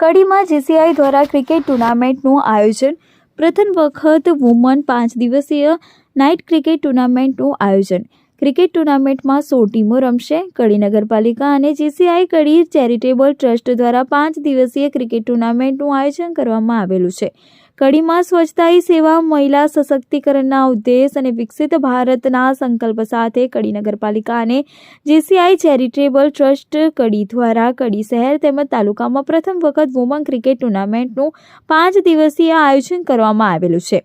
કડીમાં જીસીઆઈ દ્વારા ક્રિકેટ ટુર્નામેન્ટનું આયોજન. પ્રથમ વખત વુમન પાંચ દિવસીય નાઇટ ક્રિકેટ ટુર્નામેન્ટનું આયોજન. ક્રિકેટ ટુર્નામેન્ટમાં સો ટીમો રમશે. કડી નગરપાલિકા અને જીસીઆઈ કડી ચેરિટેબલ ટ્રસ્ટ દ્વારા પાંચ દિવસીય ક્રિકેટ ટુર્નામેન્ટનું આયોજન કરવામાં આવેલું છે. કડીમાં સ્વચ્છતા સેવા, મહિલા સશક્તિકરણના ઉદ્દેશ અને વિકસિત ભારતના સંકલ્પ સાથે કડી નગરપાલિકા અને જીસીઆઈ ચેરિટેબલ ટ્રસ્ટ કડી દ્વારા કડી શહેર તેમજ તાલુકામાં પ્રથમ વખત વુમન ક્રિકેટ ટુર્નામેન્ટનું પાંચ દિવસીય આયોજન કરવામાં આવેલું છે.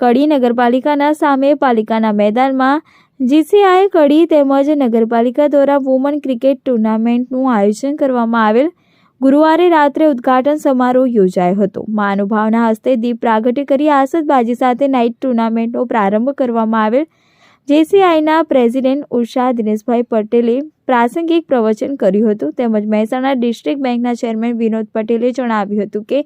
કડી નગરપાલિકાના સામે પાલિકાના મેદાનમાં જીસીઆઈ કડી તેમજ નગરપાલિકા દ્વારા વુમન ક્રિકેટ ટુર્નામેન્ટનું આયોજન કરવામાં આવેલ ગુરુવારે રાત્રે ઉદ્ઘાટન સમારોહ યોજાયો હતો. મહાનુભાવના હસ્તે દીપ પ્રાગટ્ય કરી આસદબાજી સાથે નાઇટ ટુર્નામેન્ટનો પ્રારંભ કરવામાં આવેલ જેસીઆઈના પ્રેસિડેન્ટ ઉષા દિનેશભાઈ પટેલે પ્રાસંગિક પ્રવચન કર્યું હતું. તેમજ મહેસાણા ડિસ્ટ્રિક્ટ બેંકના ચેરમેન વિનોદ પટેલે જણાવ્યું હતું કે,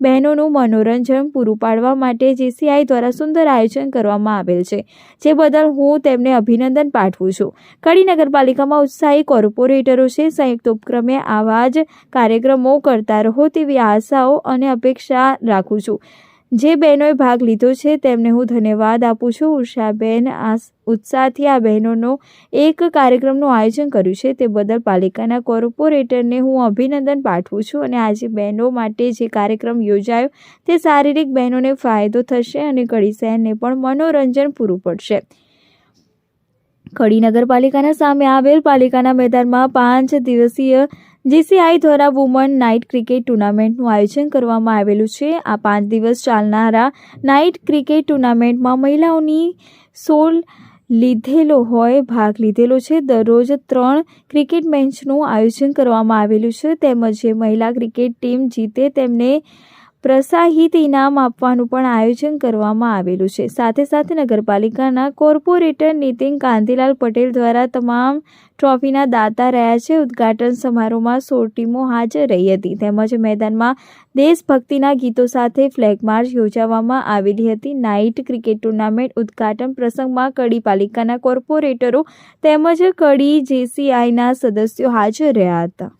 બહેનોનું મનોરંજન પૂરું પાડવા માટે જેસીઆઈ દ્વારા સુંદર આયોજન કરવામાં આવેલ છે, જે બદલ હું તેમને અભિનંદન પાઠવું છું. કડી નગરપાલિકામાં ઉત્સાહી કોર્પોરેટરો છે. સંયુક્ત ઉપક્રમે આવા જ કાર્યક્રમો કરતા રહો તેવી આશાઓ અને અપેક્ષા રાખું છું. જે બહેનોએ ભાગ લીધો છે, તેમને હું ધન્યવાદ આપું છું. ઉષાબેન આ ઉત્સાહથી આ બહેનોનો એક કાર્યક્રમનું આયોજન કર્યું છે. તે બદલ પાલિકાના કોર્પોરેટરને હું અભિનંદન પાઠવું છું અને આજે બહેનો માટે જે કાર્યક્રમ યોજાયો, તે શારીરિક બહેનોને ફાયદો થશે અને કડી શહેરને પણ મનોરંજન પૂરું પડશે. કડી નગરપાલિકાના સામે આવેલ પાલિકાના મેદાનમાં પાંચ દિવસીય જીસીઆઈ દ્વારા વુમન નાઇટ ક્રિકેટ ટુર્નામેન્ટનું આયોજન કરવામાં આવેલું છે. આ પાંચ દિવસ ચાલનારા નાઇટ ક્રિકેટ ટુર્નામેન્ટમાં મહિલાઓની સોળ લીધેલો હોય, ભાગ લીધેલો છે. દરરોજ ત્રણ ક્રિકેટ મેચનું આયોજન કરવામાં આવેલું છે. તેમજ જે મહિલા ક્રિકેટ ટીમ જીતે તેમને પ્રોત્સાહિત ઇનામ આપવાનું પણ આયોજન કરવામાં આવેલું છે. સાથે સાથે નગરપાલિકાના કોર્પોરેટર નીતિન કાંતિલાલ પટેલ દ્વારા તમામ ટ્રોફીના દાતા રહ્યા છે. ઉદ્ઘાટન સમારોહમાં સોળ ટીમો હાજર રહી હતી. તેમજ મેદાનમાં દેશભક્તિના ગીતો સાથે ફ્લેગ માર્ચ યોજાવામાં આવેલી હતી. નાઇટ ક્રિકેટ ટુર્નામેન્ટ ઉદ્ઘાટન પ્રસંગમાં કડી પાલિકાના કોર્પોરેટરો તેમજ કડી જેસીઆઈના સદસ્યો હાજર રહ્યા હતા.